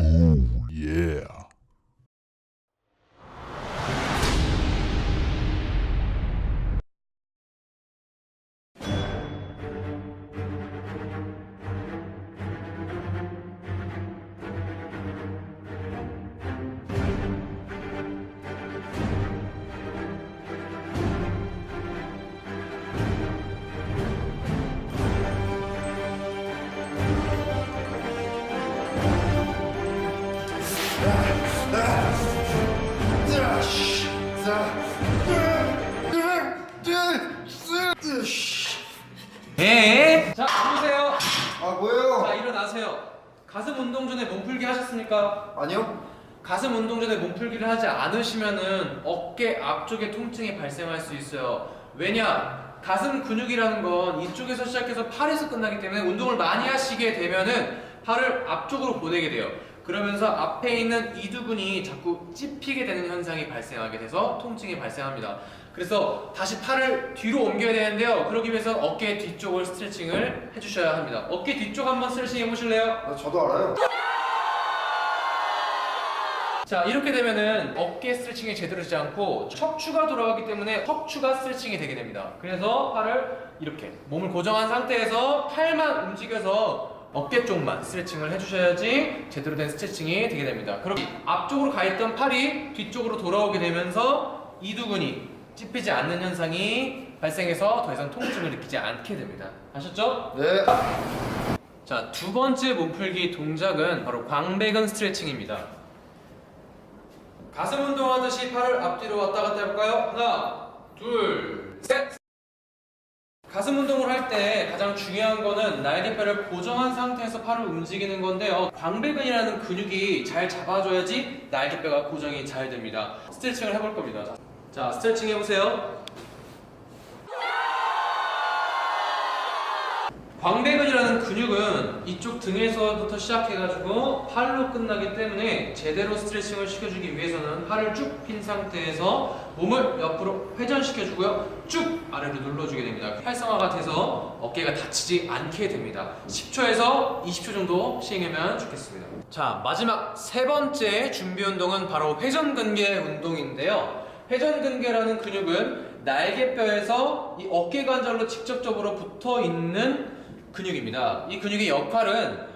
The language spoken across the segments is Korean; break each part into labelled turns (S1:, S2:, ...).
S1: Oh.
S2: 네. 자, 보세요.
S3: 아 뭐예요?
S2: 자, 일어나세요. 가슴 운동 전에 몸풀기 하셨습니까?
S3: 아니요?
S2: 가슴 운동 전에 몸풀기를 하지 않으시면은 어깨 앞쪽에 통증이 발생할 수 있어요. 왜냐? 가슴 근육이라는 건 이쪽에서 시작해서 팔에서 끝나기 때문에 운동을 많이 하시게 되면은 팔을 앞쪽으로 보내게 돼요. 그러면서 앞에 있는 이두근이 자꾸 찝히게 되는 현상이 발생하게 돼서 통증이 발생합니다. 그래서 다시 팔을 뒤로 옮겨야 되는데요. 그러기 위해서 어깨 뒤쪽을 스트레칭을 해주셔야 합니다. 어깨 뒤쪽 한번 스트레칭 해보실래요?
S3: 아, 저도 알아요.
S2: 자 이렇게 되면은 어깨 스트레칭이 제대로 되지 않고 척추가 돌아가기 때문에 척추가 스트레칭이 되게 됩니다 그래서 팔을 이렇게 몸을 고정한 상태에서 팔만 움직여서 어깨 쪽만 스트레칭을 해주셔야지 제대로 된 스트레칭이 되게 됩니다 그럼 앞쪽으로 가 있던 팔이 뒤쪽으로 돌아오게 되면서 이두근이 찝히지 않는 현상이 발생해서 더 이상 통증을 느끼지 않게 됩니다 아셨죠?
S3: 네.
S2: 자, 두 번째 몸풀기 동작은 바로 광배근 스트레칭입니다. 가슴 운동하듯이 팔을 앞뒤로 왔다 갔다 해볼까요? 하나, 둘, 셋! 가슴 운동을 할 때 가장 중요한 거는 날개뼈를 고정한 상태에서 팔을 움직이는 건데요. 광배근이라는 근육이 잘 잡아줘야지 날개뼈가 고정이 잘 됩니다. 스트레칭을 해볼 겁니다. 자, 스트레칭 해보세요. 광배근이라는 이쪽 등에서부터 시작해가지고 팔로 끝나기 때문에 제대로 스트레칭을 시켜주기 위해서는 팔을 쭉 핀 상태에서 몸을 옆으로 회전시켜주고요. 쭉 아래로 눌러주게 됩니다. 활성화가 돼서 어깨가 다치지 않게 됩니다. 10초에서 20초 정도 시행하면 좋겠습니다. 자, 마지막 세 번째 준비 운동은 바로 회전근개 운동인데요. 회전근개라는 근육은 날개뼈에서 이 어깨 관절로 직접적으로 붙어 있는 근육입니다. 이 근육의 역할은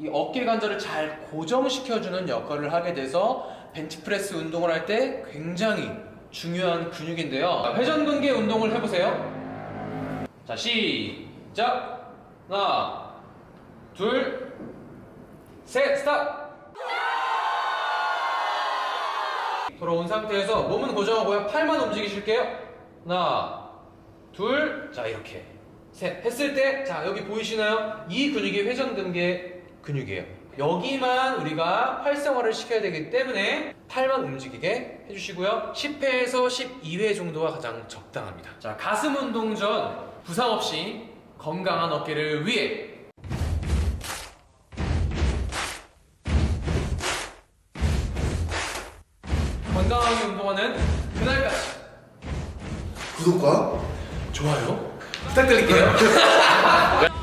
S2: 이 어깨 관절을 잘 고정시켜주는 역할을 하게 돼서 벤치프레스 운동을 할 때 굉장히 중요한 근육인데요. 회전근개 운동을 해보세요. 자, 시작! 하나, 둘, 셋, 스탑! 돌아온 상태에서 몸은 고정하고요. 팔만 움직이실게요. 하나, 둘, 자, 이렇게. 셋. 했을 때, 자, 여기 보이시나요? 이 근육이 회전근개 근육이에요. 여기만 우리가 활성화를 시켜야 되기 때문에 팔만 움직이게 해주시고요. 10회에서 12회 정도가 가장 적당합니다. 자, 가슴 운동 전 부상 없이 건강한 어깨를 위해 건강하게 운동하는 그날까지
S3: 구독과
S2: 좋아요 부탁드릴게요.